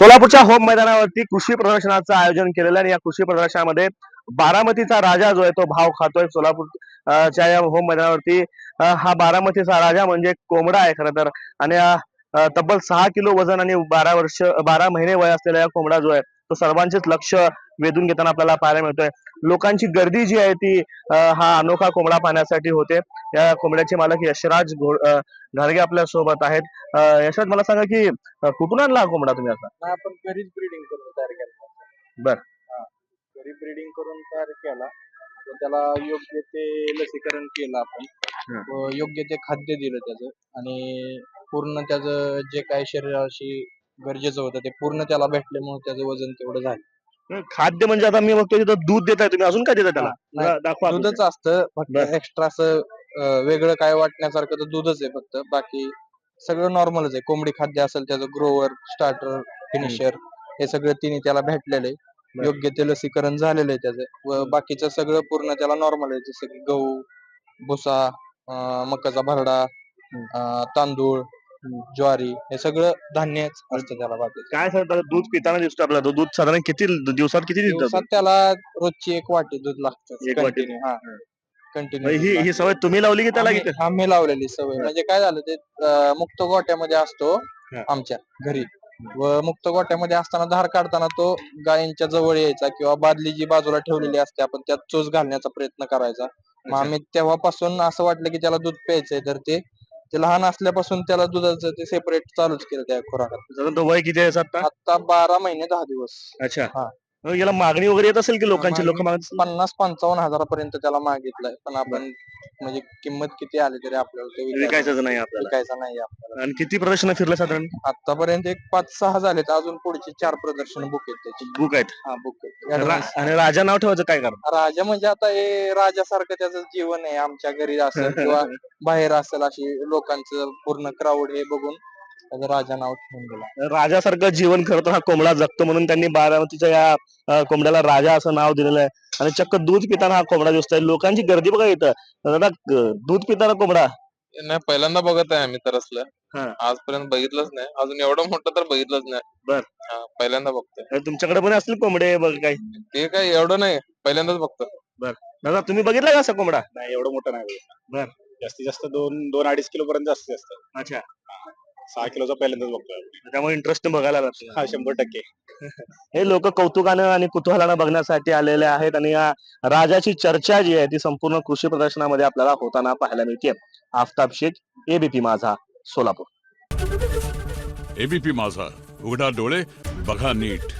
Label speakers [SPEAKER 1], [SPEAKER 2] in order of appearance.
[SPEAKER 1] सोलापूरच्या होम मैदानावरती कृषी प्रदर्शनाचं आयोजन केलेलं आणि या कृषी प्रदर्शनामध्ये बारामतीचा राजा जो आहे तो भाव खातोय. सोलापूरच्या या होम मैदानावरती हा बारामतीचा राजा म्हणजे कोंबडा आहे खरं तर. आणि तब्बल सहा किलो वजन आणि बारा वर्ष बारा महिने वय असलेला या कोंबडा जो आहे तो सर्वांचेच लक्ष वेधून घेताना आपल्याला पाहायला मिळतोय. लोकांची गर्दी जी आहे ती हा अनोखा कोंबडा पाहण्यासाठी होते. या कोंबड्याचे मालक यशराज घाडगे आपल्यासोबत आहेत. यशराज मला सांगा की कुठून आणला हा कोंबडा तुम्ही असा
[SPEAKER 2] नाही आपण घरीच ब्रीडिंग करून तयार केला.
[SPEAKER 1] बर.
[SPEAKER 2] घरी ब्रीडिंग करून तयार केला. त्याला योग्य ते लसीकरण केलं आपण. योग्य ते खाद्य दिलं त्याचं. आणि पूर्ण त्याचं जे काय शरीराशी गरजेचं होतं ते पूर्ण त्याला भेटल्यामुळे त्याचं वजन तेवढं झालं.
[SPEAKER 1] खाद्य म्हणजे आता मी बघतोय तिथं दूध देताय तुम्ही. अजून काय देताय त्याला? जरा दाखवा
[SPEAKER 2] दूधच असतं फक्त
[SPEAKER 1] बर.
[SPEAKER 2] एक्स्ट्रा असं अं, वेगळं काय वाटण्यासारखं तर दूधच आहे फक्त. बाकी सगळं नॉर्मलच आहे. कोंबडी खाद्य असेल त्याचं ग्रोवर स्टार्टर फिनिशर हे सगळं तिन्ही त्याला भेटलेलं आहे. योग्य ते लसीकरण झालेलं आहे त्याचं. व बाकीचं सगळं पूर्ण त्याला नॉर्मल आहे. जसं की गहू भुसा अं, मकाचा भरडा अं, तांदूळ ज्वारी हे सगळं धान्यच असतं त्याला
[SPEAKER 1] काय दूध पिताना दिसतो आपल्याला? तो दूध साधारण किती दिवसात किती
[SPEAKER 2] दिवसात
[SPEAKER 1] दिसतात
[SPEAKER 2] त्याला रोजची एक वाटी दूध लागतं.
[SPEAKER 1] एक वाटी?
[SPEAKER 2] कंटिन्यू हा.
[SPEAKER 1] हं.
[SPEAKER 2] कंटिन्यू
[SPEAKER 1] ही ही सवय तुम्ही लावली की त्याला
[SPEAKER 2] आम्ही लावलेली सवय.
[SPEAKER 1] हं.
[SPEAKER 2] म्हणजे काय झालं ते अं, मुक्त गोट्यामध्ये असतो
[SPEAKER 1] हं.
[SPEAKER 2] आमच्या घरी. व मुक्त गोट्यामध्ये असताना धार काढताना तो गायींच्या जवळ यायचा किंवा बादली जी बाजूला ठेवलेली असते आपण त्यात चोच घालण्याचा प्रयत्न करायचा. मग
[SPEAKER 1] अच्छा.
[SPEAKER 2] आम्ही तेव्हापासून असं वाटलं की त्याला दूध प्यायचंय तर ते ते लहान असल्यापासून त्याला दुधाचं ते सेपरेट चालूच केलं त्या खुराकात.
[SPEAKER 1] साधारण तो वय किती आहे आता
[SPEAKER 2] आता बारा महिने दहा दिवस.
[SPEAKER 1] अच्छा.
[SPEAKER 2] हा.
[SPEAKER 1] मग याला मागणी वगैरे येत असेल की लोकांची? लोक
[SPEAKER 2] मागणी-
[SPEAKER 1] मागत?
[SPEAKER 2] पन्नास पंचावन्न हजारापर्यंत त्याला मागितलंय. पण आपण म्हणजे किंमत किती आली तरी आपल्याला ते विकायचं
[SPEAKER 1] नाही आपल्याला.
[SPEAKER 2] विकायचा नाही आपल्याला.
[SPEAKER 1] आणि किती प्रदर्शन फिरलं साधारण?
[SPEAKER 2] आतापर्यंत एक पाच सहा झालेत. अजून पुढचे चार प्रदर्शन बुक आहेत त्याची.
[SPEAKER 1] बुक आहेत.
[SPEAKER 2] हा बुक
[SPEAKER 1] रा-
[SPEAKER 2] आहेत
[SPEAKER 1] आणि राजा नाव ठेवायचं काय कारण?
[SPEAKER 2] राजा म्हणजे आता हे राजासारखं त्याचं जीवन आहे. आमच्या घरी असेल किंवा बाहेर असेल अशी लोकांचं पूर्ण क्राऊड हे बघून त्याचं राजा नाव ठेवून दिला.
[SPEAKER 1] राजासारखं जीवन खरं तर हा कोंबडा जगतो म्हणून त्यांनी बारामतीच्या या अं, कोंबड्याला राजा असं नाव दिलेलं आहे. आणि चक्क दूध पिताना हा कोंबडा दिसतोय. लोकांची गर्दी बघा इथं. दादा दूध पिताना कोंबडा.
[SPEAKER 3] नाही पहिल्यांदा बघत आहे आम्ही तर असलं.
[SPEAKER 1] हा.
[SPEAKER 3] आजपर्यंत बघितलंच नाही. अजून एवढं मोठं तर बघितलंच नाही.
[SPEAKER 1] बर.
[SPEAKER 3] हा, पहिल्यांदा बघतोय.
[SPEAKER 1] तुमच्याकडे पण असतील कोंबडे बघ काय
[SPEAKER 3] ते काय एवढं नाही. पहिल्यांदाच बघतो.
[SPEAKER 1] दादा तुम्ही बघितलं का असा कोंबडा?
[SPEAKER 4] नाही एवढं मोठं नाही
[SPEAKER 1] बर.
[SPEAKER 4] जास्तीत जास्त दोन दोन अडीच किलो पर्यंत जास्तीत जास्त.
[SPEAKER 1] अच्छा.
[SPEAKER 4] सहा किलोचा पहिल्यांदाच बघतोय.
[SPEAKER 1] त्यामुळे इंटरेस्ट बघायला लागतो
[SPEAKER 4] हा शंभर टक्के.
[SPEAKER 1] हे लोक कौतुकानं आणि कुतूहलानं बघण्यासाठी आलेले आहेत आणि या राजाची चर्चा जी आहे ती संपूर्ण कृषी प्रदर्शनामध्ये आपल्याला होताना पाहायला मिळते आफताब शेख एबीपी माझा सोलापूर.
[SPEAKER 5] एबीपी माझा. उघडा डोळे बघा नीट.